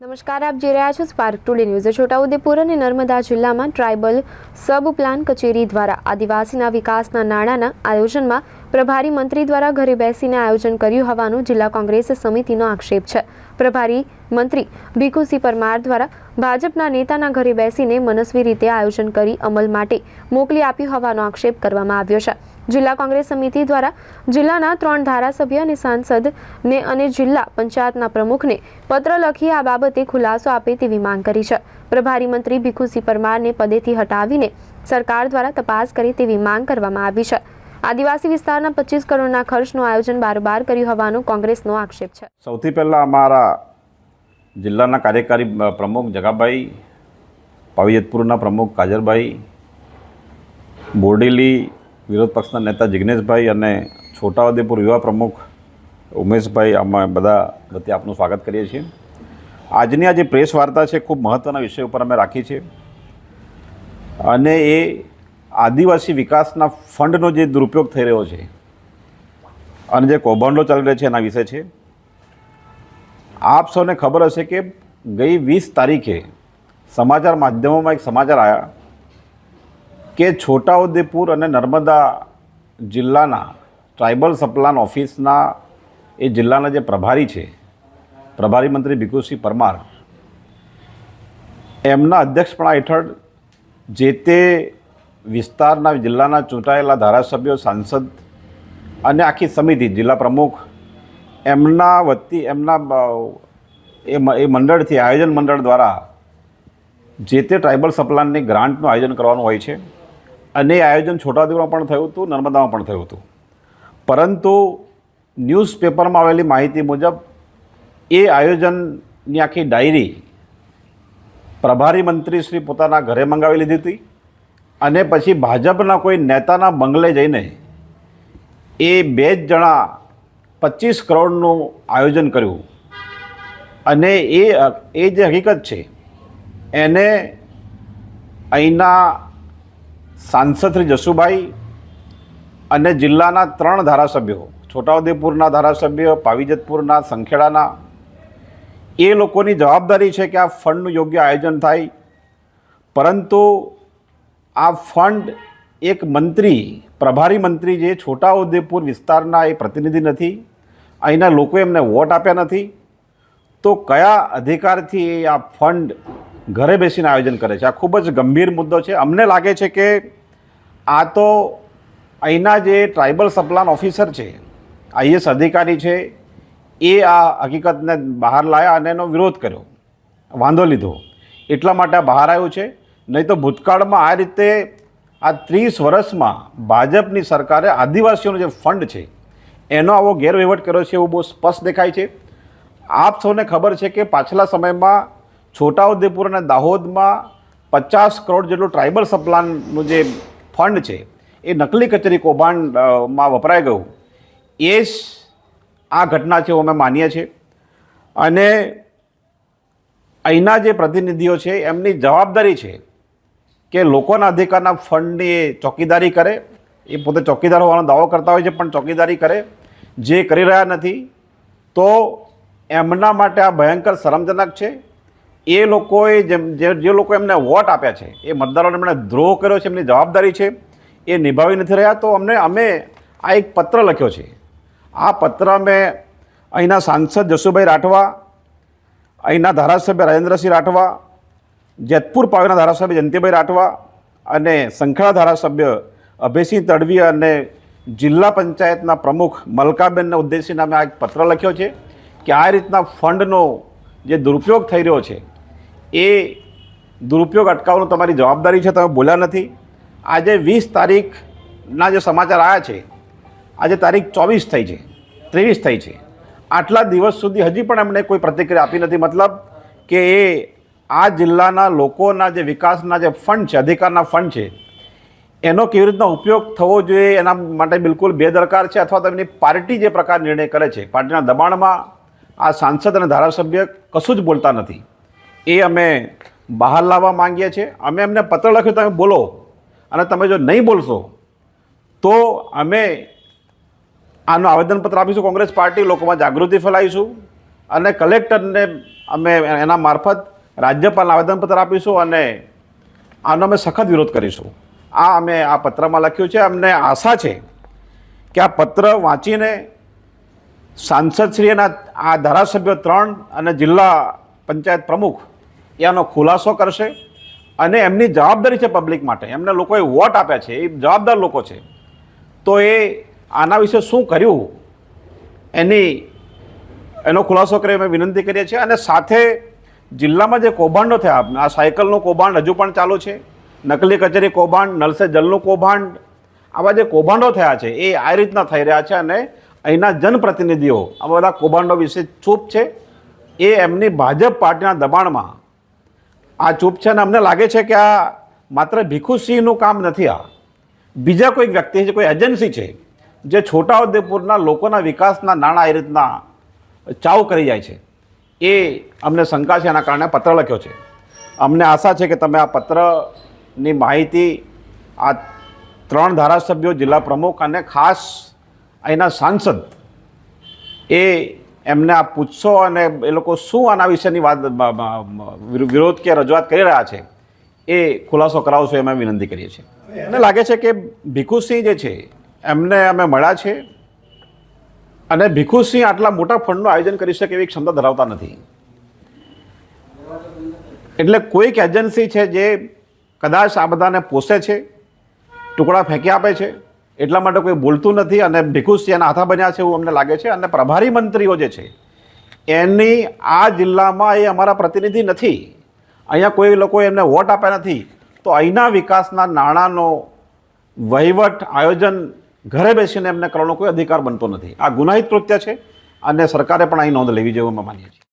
નમસ્કાર, આપ જોઈ રહ્યા છો સ્પાર્ક ટુડે ન્યૂઝ છોટાઉદેપુર અને નર્મદા જિલ્લામાં ટ્રાઇબલ સબ પ્લાન કચેરી દ્વારા આદિવાસીના વિકાસના નાણાંના આયોજનમાં પ્રભારી મંત્રી દ્વારા ઘરે બેસીને આયોજન કર્યું હોવાનું જિલ્લા કોંગ્રેસ સમિતિનો આક્ષેપ છે. પ્રભારી મંત્રી ભીખુસિંહ પરમાર દ્વારા ભાજપના નેતાના ઘરે બેસીને મનસ્વી રીતે આયોજન કરી અમલ માટે મોકલી આપી હોવાનો આક્ષેપ કરવામાં આવ્યો છે. જિલ્લા કોંગ્રેસ સમિતિ દ્વારા જિલ્લાના ત્રણ ધારાસભ્ય અને સાંસદને અને જિલ્લા પંચાયતના પ્રમુખને પત્ર લખી આ બાબતે ખુલાસો આપે તેવી માંગ કરી છે. પ્રભારી મંત્રી ભીખુસિંહ પરમારને પદેથી હટાવીને સરકાર દ્વારા તપાસ કરે તેવી માંગ કરવામાં આવી છે. આદિવાસી વિસ્તારના પચીસ કરોડના ખર્ચનું આયોજન બારોબાર કર્યું હોવાનો કોંગ્રેસનો આક્ષેપ છે. સૌથી પહેલાં અમારા જિલ્લાના કાર્યકારી પ્રમુખ જગાભાઈ પાવીજતપુરના પ્રમુખ કાજરભાઈ બોરડેલી વિરોધ પક્ષના નેતા જિગ્નેશભાઈ અને છોટાઉદેપુર યુવા પ્રમુખ ઉમેશભાઈ, અમે બધા વતી આપનું સ્વાગત કરીએ છીએ. આજની આ જે પ્રેસ વાર્તા છે, ખૂબ મહત્ત્વના વિષય ઉપર અમે રાખી છે. અને એ આદિવાસી વિકાસના ફંડનો જે દુરુપયોગ થઈ રહ્યો છે, અને જે કૌભાંડો ચાલી રહ્યો છે એના વિશે છે, આપ સૌને ખબર હશે કે ગઈ વીસ તારીખે સમાચાર માધ્યમોમાં એક સમાચાર આવ્યા કે છોટાઉદેપુર અને નર્મદા જિલ્લાના ટ્રાઇબલ સપ્લાન ઓફિસના એ જિલ્લાના જે પ્રભારી છે, પ્રભારી મંત્રી ભીખુસિંહ પરમાર, એમના અધ્યક્ષપણા હેઠળ જે તે વિસ્તારના જિલ્લાના ચૂંટાયેલા ધારાસભ્યો, સાંસદ અને આખી સમિતિ, જિલ્લા પ્રમુખ એમના વતી, એમના એ મંડળથી, આયોજન મંડળ દ્વારા જે તે ટ્રાઇબલ સપ્લાનની ગ્રાન્ટનું આયોજન કરવાનું હોય છે અને એ આયોજન છોટાઉદેપુરમાં પણ થયું હતું, નર્મદામાં પણ થયું હતું. પરંતુ ન્યૂઝપેપરમાં આવેલી માહિતી મુજબ એ આયોજનની આખી ડાયરી પ્રભારી મંત્રી શ્રી પોતાના ઘરે મંગાવી લીધી હતી. અને પછી ભાજપના કોઈ નેતાના બંગલે જઈને એ બે જ જણા પચીસ કરોડનું આયોજન કર્યું. અને એ એ જે હકીકત છે, એને અહીંના સાંસદ શ્રી જસુભાઈ અને જિલ્લાના ત્રણ ધારાસભ્યો, છોટાઉદેપુરના ધારાસભ્ય, પાવીજતપુરના, સંખેડાના, એ લોકોની જવાબદારી છે કે આ ફંડનું યોગ્ય આયોજન થાય. પરંતુ આ ફંડ એક મંત્રી, પ્રભારી મંત્રી જે છોટાઉદેપુર વિસ્તારના એ પ્રતિનિધિ નથી, અહીંના લોકોએ એમને વોટ આપ્યા નથી, તો કયા અધિકારથી એ આ ફંડ ઘરે બેસીને આયોજન કરે છે? આ ખૂબ જ ગંભીર મુદ્દો છે. અમને લાગે છે કે આ તો અહીંના જે ટ્રાઇબલ સપ્લાન ઓફિસર છે આઈએસ અધિકારી છે, એ આ હકીકતને બહાર લાવ્યા અને એનો વિરોધ કર્યો, વાંધો લીધો. એટલા માટે બહાર આવ્યું છે. નહીં તો ભૂતકાળમાં આ રીતે આ ત્રીસ વર્ષમાં ભાજપની સરકારે આદિવાસીઓનો જે ફંડ છે, એનો આવો ગેરવહીવટ કર્યો છે એવું બહુ સ્પષ્ટ દેખાય છે. આપ સૌને ખબર છે કે પાછલા સમયમાં છોટાઉદેપુર અને દાહોદમાં પચાસ કરોડ જેટલું ટ્રાઇબલ સપ્લાનનું જે ફંડ છે, એ નકલી કચેરી કૌભાંડમાં વપરાઈ ગયું. એ જ આ ઘટના છે અમે માનીએ છીએ. અને અહીંના જે પ્રતિનિધિઓ છે, એમની જવાબદારી છે કે લોકોના અધિકારના ફંડની ચોકીદારી કરે, એ પોતે ચોકીદાર હોવાનો દાવો કરતા હોય છે, પણ ચોકીદારી કરે, જે કરી રહ્યા નથી, તો એમના માટે આ ભયંકર શરમજનક છે. એ લોકોએ જેમ, જે જે લોકો એમને વોટ આપ્યા છે, એ મતદારોને એમણે દ્રોહ કર્યો છે, એમની જવાબદારી છે, એ નિભાવી નથી રહ્યા. તો અમને, અમે આ એક પત્ર લખ્યો છે. આ પત્ર અમે અહીંના સાંસદ જસુભાઈ રાઠવા, અહીંના ધારાસભ્ય રાજેન્દ્રસિંહ રાઠવા જેતપુર પાવેના ધારાસભ્ય જયંતિભાઈ રાઠવા અને સંખેડા ધારાસભ્ય અભયસિંહ તડવી અને જિલ્લા પંચાયતના પ્રમુખ મલકાબેનને ઉદ્દેશીને અમે આ એક પત્ર લખ્યો છે કે આ રીતના ફંડનો જે દુરુપયોગ થઈ રહ્યો છે, એ દુરુપયોગ અટકાવવાનું તમારી જવાબદારી છે, તમે બોલ્યા નથી. આજે વીસ તારીખના જે સમાચાર આવ્યા છે, આજે તારીખ ચોવીસ થઈ છે, ત્રેવીસ થઈ છે. આટલા દિવસ સુધી હજી પણ એમણે કોઈ પ્રતિક્રિયા આપી નથી. મતલબ કે એ આ જિલ્લાના લોકોના જે વિકાસના જે ફંડ છે, અધિકારના ફંડ છે, એનો કેવી રીતનો ઉપયોગ થવો જોઈએ એના માટે બિલકુલ બેદરકાર છે અથવા તો એમની પાર્ટી જે પ્રકાર નિર્ણય કરે છે, પાર્ટીના દબાણમાં આ સાંસદ અને ધારાસભ્ય કશું જ બોલતા નથી. એ અમે બહાર લાવવા માંગીએ છીએ. અમે એમને પત્ર લખ્યો, તમે બોલો અને તમે જો નહીં બોલશો, તો અમે આનું આવેદનપત્ર આપીશું. કોંગ્રેસ પાર્ટી લોકોમાં જાગૃતિ ફેલાવીશું અને કલેક્ટરને અમે એના મારફત રાજ્યપાલને આવેદનપત્ર આપીશું અને આનો અમે સખત વિરોધ કરીશું. આ અમે આ પત્રમાં લખ્યું છે. અમને આશા છે કે આ પત્ર વાંચીને સાંસદશ્રીના આ ધારાસભ્યો ત્રણ અને જિલ્લા પંચાયત પ્રમુખ એ આનો ખુલાસો કરશે અને એમની જવાબદારી છે પબ્લિક માટે. એમને લોકોએ વોટ આપ્યા છે. એ જવાબદાર લોકો છે. તો એ આના વિશે શું કર્યું? એની એનો ખુલાસો કરી અમે વિનંતી કરીએ છીએ અને સાથે જિલ્લામાં જે કૌભાંડો થયા, આ સાયકલનું કૌભાંડ હજુ પણ ચાલુ છે, નકલી કચેરી કૌભાંડ, નલસે જલનું કૌભાંડ, આવા જે કૌભાંડો થયા છે, એ આ રીતના થઈ રહ્યા છે અને અહીંના જનપ્રતિનિધિઓ આ બધા કૌભાંડો વિશે ચૂપ છે. એ એમની ભાજપ પાર્ટીના દબાણમાં આ ચૂપ છે અને અમને લાગે છે કે આ માત્ર ભીખુસિંહનું કામ નથી આ. બીજા કોઈક વ્યક્તિ છે, કોઈ એજન્સી છે, જે છોટાઉદેપુરના લોકોના વિકાસના નાણાં એ રીતના ચાવ કરી જાય છે. એ અમને શંકા છે એના કારણે પત્ર લખ્યો છે. અમને આશા છે કે તમે આ પત્રની માહિતી આ ત્રણ ધારાસભ્યો, જિલ્લા પ્રમુખ અને ખાસ અહીંના સાંસદ એ એમને આ પૂછશો અને એ લોકો શું આના વિશેની વાત વિરોધ કે રજૂઆત કરી રહ્યા છે, એ ખુલાસો કરાવશો એમ વિનંતી કરીએ છીએ. મને લાગે છે કે ભીખુસિંહ જે છે, એમને અમે મળ્યા છે અને ભીખુસિંહ આટલા મોટા ફંડનું આયોજન કરી શકે એવી ક્ષમતા ધરાવતા નથી. એટલે કોઈક એજન્સી છે જે કદાચ આ બધાને પોષે છે, ટુકડા ફેંકી આપે છે, એટલા માટે કોઈ બોલતું નથી અને ભીખુસિંહ એના હાથા બન્યા છે એવું અમને લાગે છે. અને પ્રભારી મંત્રીઓ જે છે, એની આ જિલ્લામાં એ અમારા પ્રતિનિધિ નથી. અહીંયા કોઈ લોકો એમને વોટ આપ્યા નથી. તો અહીંના વિકાસના નાણાંનો વહીવટ આયોજન ઘરે બેસીને એમને કરવાનો કોઈ અધિકાર બનતો નથી. આ ગુનાહિત કૃત્ય છે અને સરકારે પણ અહીં નોંધ લેવી જોઈએ માનીએ છીએ.